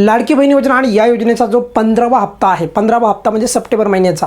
लाडकी बहीण योजना आणि या योजनेचा जो पंधरावा हप्ता आहे पंधरावा हप्ता म्हणजे सप्टेंबर महिन्याचा.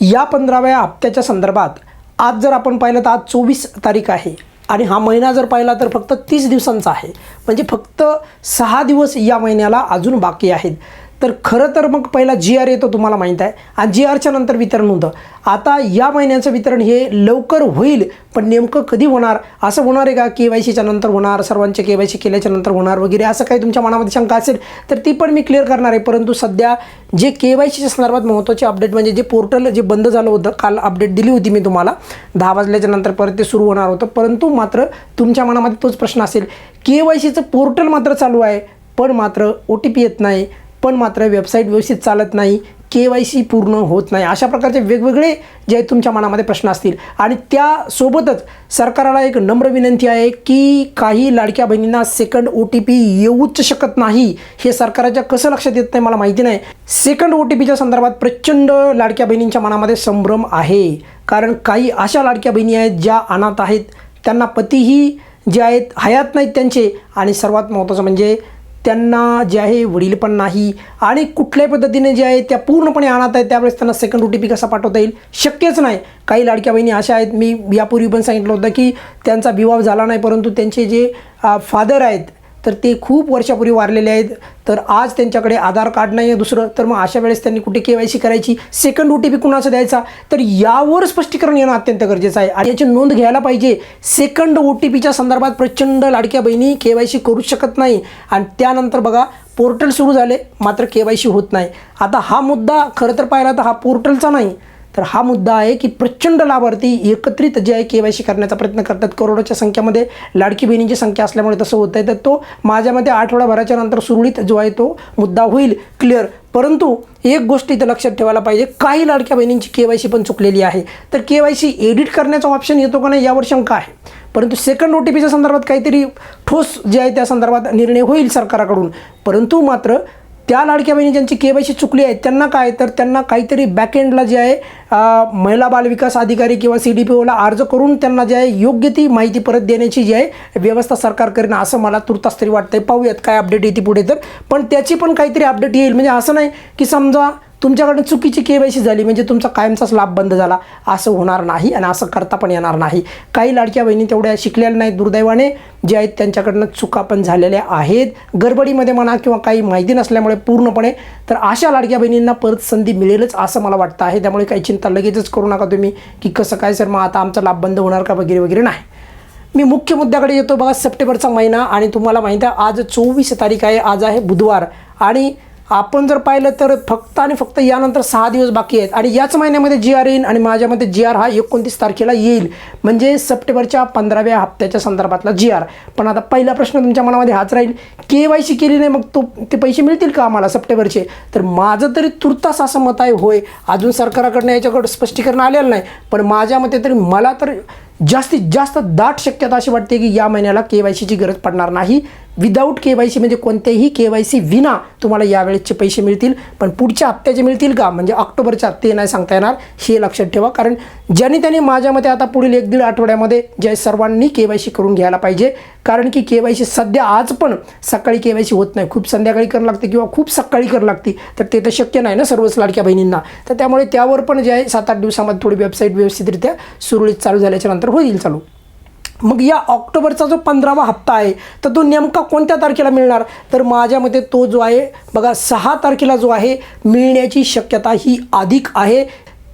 या पंधराव्या हप्त्याच्या संदर्भात आज जर आपण पाहिलं तर आज चोवीस तारीख आहे आणि हा महिना जर पाहिला तर फक्त तीस दिवसांचा आहे. म्हणजे फक्त सहा दिवस या महिन्याला अजून बाकी आहेत. तर खरं तर मग पहिला जी आर येतो तुम्हाला माहीत आहे. आणि जी आरच्या नंतर वितरण होतं. आता या महिन्याचं वितरण हे लवकर होईल पण नेमकं कधी होणार? असं होणार आहे का? के वाय सीच्या नंतर होणार सर्वांचे के वाय सी केल्याच्यानंतर होणार वगैरे असं काही तुमच्या मनामध्ये शंका असेल तर ती पण मी क्लिअर करणार आहे. परंतु सध्या जे के वाय सीच्या संदर्भात महत्त्वाचे अपडेट म्हणजे जे पोर्टल जे बंद झालं होतं काल अपडेट दिली होती मी तुम्हाला. दहा वाजल्याच्या नंतर परत ते सुरू होणार होतं. परंतु मात्र तुमच्या मनामध्ये तोच प्रश्न असेल. के वाय सीचं पोर्टल मात्र चालू आहे पण मात्र ओ टी पी येत नाही. पण मात्र वेबसाईट व्यवस्थित चालत नाही के वाय सी पूर्ण होत नाही. अशा प्रकारचे वेगवेगळे जे तुमच्या मनामध्ये प्रश्न असतील. आणि त्यासोबतच सरकाराला एक नम्र विनंती आहे की काही लाडक्या बहिणींना सेकंड ओ टी पी येऊच शकत नाही हे सरकारच्या कसं लक्षात येत नाही मला माहिती नाही. सेकंड ओ टी पीच्या संदर्भात प्रचंड लाडक्या बहिणींच्या मनामध्ये संभ्रम आहे. कारण काही अशा लाडक्या बहिणी आहेत ज्या अनाथ आहेत त्यांना पतीही जे आहेत हयात नाहीत त्यांचे. आणि सर्वात महत्त्वाचं म्हणजे त्यांना जे आहे वडील पण नाही आणि कुठल्याही पद्धतीने जे आहे त्या पूर्णपणे अनाथ आहेत त्यावेळेस त्यांना सेकंड ओ टी पी कसा पाठवता येईल शक्यच नाही. काही लाडक्या बहिणी अशा आहेत मी यापूर्वी पण सांगितलं होतं की त्यांचा विवाह झाला नाही परंतु त्यांचे जे फादर आहेत तर ते खूप वर्षापूर्वी वारलेले आहेत. तर आज त्यांच्याकडे आधार कार्ड नाही आहे दुसरं. तर मग अशा वेळेस त्यांनी कुठे के वाय सी करायची? सेकंड ओ टी पी कुणाचा द्यायचा? तर यावर स्पष्टीकरण येणं अत्यंत गरजेचं आहे. आणि याची नोंद घ्यायला पाहिजे. सेकंड ओ टी पीच्या संदर्भात प्रचंड लाडक्या बहिणी के वाय सी करूच शकत नाही. आणि त्यानंतर बघा पोर्टल सुरू झाले. मात्र के वाय सी होत नाही. आता हा मुद्दा खरं तर पाहिला तर हा पोर्टलचा नाही. तर हा मुद्दा आहे की प्रचंड लाभार्थी एकत्रित जे आहे के वाय सी करण्याचा प्रयत्न करतात. करोडोच्या संख्येमध्ये लाडकी बहिणींची संख्या असल्यामुळे तसं होत आहे. तर तो माझ्या मते आठवड्याभराच्या नंतर सुरळीत जो आहे तो मुद्दा होईल क्लिअर परंतु एक गोष्ट इथं लक्षात ठेवायला पाहिजे काही लाडक्या बहिणींची के वाय सी पण चुकलेली आहे. तर के वाय सी एडिट करण्याचा ऑप्शन येतो का नाही यावर शंका आहे. परंतु सेकंड ओ टी पीच्या संदर्भात काहीतरी ठोस जे आहे त्या संदर्भात निर्णय होईल सरकाराकडून. परंतु मात्र त्या लाडक्या बहिणी ज्यांची के वाय सी चुकली आहे त्यांना काय तर त्यांना काहीतरी बॅकएंडला जे आहे महिला बाल विकास अधिकारी किंवा सी डी पी ओला अर्ज करून त्यांना जे आहे योग्य ती माहिती परत देण्याची जी आहे व्यवस्था सरकार करेन असं मला तुर्तास तरी वाटतंय. पाहूयात काय अपडेट येते पुढे तर. पण त्याची पण काहीतरी अपडेट येईल. म्हणजे असं नाही की समजा तुमच्याकडनं चुकीची के वाय सी झाली म्हणजे तुमचा कायमचाच लाभ बंद झाला. असं होणार नाही आणि असं करता पण येणार नाही. काही लाडक्या बहिणी तेवढ्या शिकलेल्या नाहीत दुर्दैवाने जे आहेत त्यांच्याकडनं चुका पण झालेल्या आहेत. गडबडीमध्ये म्हणा किंवा काही माहिती नसल्यामुळे पूर्णपणे तर अशा लाडक्या बहिणींना परत संधी मिळेलच असं मला वाटतं आहे. त्यामुळे काही चिंता लगेचच करू नका तुम्ही की कसं काय सर मग आता आमचा लाभ बंद होणार का वगैरे वगैरे नाही. मी मुख्य मुद्द्याकडे येतो बघा सप्टेंबरचा महिना आणि तुम्हाला माहीत आहे आज चोवीस तारीख आहे आज आहे बुधवार. आणि आपण जर पाहिलं तर फक्त आणि फक्त यानंतर सहा दिवस बाकी आहेत. आणि याच महिन्यामध्ये जी आर येईल आणि माझ्या मते जी आर हा एकोणतीस तारखेला येईल. म्हणजे सप्टेंबरच्या पंधराव्या हप्त्याच्या संदर्भातला जी आर. पण आता पहिला प्रश्न तुमच्या मनामध्ये हाच राहील. के वाय सी केली नाही मग तो ते पैसे मिळतील का आम्हाला सप्टेंबरचे? तर माझं तरी तुर्तास असं मत आहे होय. अजून सरकाराकडनं याच्याकडं स्पष्टीकरण आलेलं नाही. पण माझ्या मते तरी मला तर जास्तीत जास्त दाट शक्यता अशी वाटते की या महिन्याला के वाय सीची गरज पडणार नाही. विदाऊट के वाय सी म्हणजे कोणत्याही के वाय सी विना तुम्हाला यावेळेसचे पैसे मिळतील. पण पुढच्या हप्त्याचे मिळतील का? म्हणजे ऑक्टोबरच्या हप्ते नाही सांगता येणार हे लक्षात ठेवा. कारण ज्यांनी त्यांनी माझ्या मते आता पुढील एक दीड आठवड्यामध्ये जे सर्वांनी के वाय सी करून घ्यायला पाहिजे. कारण की के वाय सी सध्या आज पण सकाळी के वाय सी होत नाही. खूप संध्याकाळी करावं लागते किंवा खूप सकाळी करावं लागते. तर ते तर शक्य नाही ना सर्वच लाडक्या बहिणींना. तर त्यामुळे त्यावर पण जे आहे सात आठ दिवसामध्ये थोडी वेबसाईट व्यवस्थितरित्या सुरळीत चालू झाल्याच्यानंतर होईल चालू. मग या ऑक्टोबरचा जो पंधरावा हप्ता आहे तर तो नेमका कोणत्या तारखेला मिळणार? तर माझ्या मते तो जो आहे बघा सहा तारखेला जो आहे मिळण्याची शक्यता ही अधिक आहे.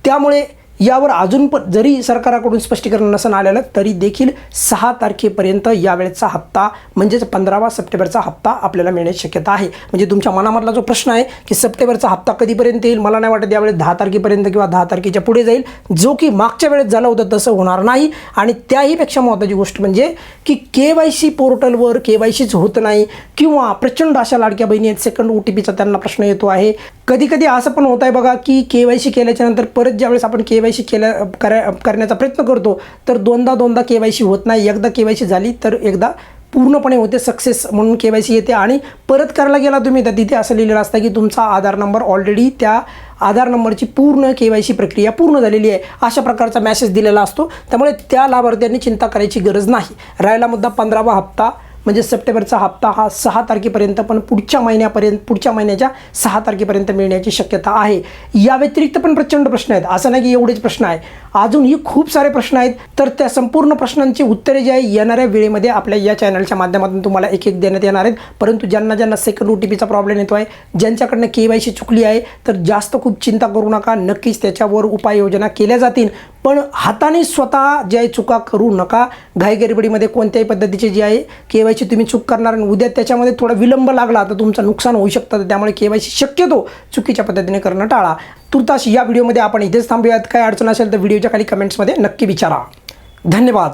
त्यामुळे यावर अजून पण जरी सरकाराकडून स्पष्टीकरण नसन आलेलं तरी देखील सहा तारखेपर्यंत यावेळेचा हप्ता म्हणजेच पंधरावा सप्टेंबरचा हप्ता आपल्याला मिळण्याची शक्यता आहे. म्हणजे तुमच्या मनामधला जो प्रश्न आहे की सप्टेंबरचा हप्ता कधीपर्यंत येईल मला नाही वाटत यावेळेस दहा तारखेपर्यंत किंवा दहा तारखेच्या पुढे जाईल. जो की मागच्या वेळेस झालं होतं तसं होणार नाही. आणि त्याहीपेक्षा महत्त्वाची गोष्ट म्हणजे की के वाय सी पोर्टलवर के वाय सीच होत नाही किंवा प्रचंड अशा लाडक्या बहिणी आहेत सेकंड ओ टी पीचा त्यांना प्रश्न येतो आहे. कधी कधी असं पण होत आहे बघा की के वाय सी केल्याच्यानंतर परत ज्यावेळेस आपण के वाय सी केल्या करा करण्याचा प्रयत्न करतो तर दोनदा दोनदा के वाय सी होत नाही. एकदा के वाय सी झाली तर एकदा पूर्णपणे होते सक्सेस म्हणून के वाय सी येते. आणि परत करायला गेला तुम्ही तर तिथे असं लिहिलेलं असतं की तुमचा आधार नंबर ऑलरेडी त्या आधार नंबरची पूर्ण के वाय सी प्रक्रिया पूर्ण झालेली आहे. अशा प्रकारचा मॅसेज दिलेला असतो. त्यामुळे त्या लाभार्थ्यांनी चिंता करायची गरज नाही. राहिला मुद्दा पंधरावा हप्ता. म्हणजे सप्टेंबरचा हप्ता हा सहा तारखेपर्यंत पण पुढच्या महिन्यापर्यंत पुढच्या महिन्याच्या सहा तारखेपर्यंत मिळण्याची शक्यता आहे. या व्यतिरिक्त पण प्रचंड प्रश्न आहेत. असं नाही की एवढेच प्रश्न आहे अजूनही खूप सारे प्रश्न आहेत. तर त्या संपूर्ण प्रश्नांची उत्तरे जी आहे येणाऱ्या वेळेमध्ये आपल्या या चॅनलच्या माध्यमातून तुम्हाला एक एक देण्यात येणार आहेत. परंतु ज्यांना ज्यांना सेकंड ओ टी पीचा प्रॉब्लेम येतो आहे ज्यांच्याकडनं के वाय सी चुकली आहे तर जास्त खूप चिंता करू नका. नक्कीच त्याच्यावर उपाययोजना केल्या जातील. पण हाताने स्वतः जे आहे चुका करू नका घाईगडबडीमध्ये कोणत्याही पद्धतीची जी आहे के वाय सी तुम्ही चूक करणार आणि उद्या त्याच्यामध्ये थोडा विलंब लागला तर तुमचं नुकसान होऊ शकतं. तर त्यामुळे के वाय सी शक्यतो चुकीच्या पद्धतीने करणं टाळा. तुर्तास या व्हिडिओमध्ये आपण इथेच थांबूयात. काय अडचण असेल तर व्हिडिओच्या खाली कमेंट्समध्ये नक्की विचारा. धन्यवाद.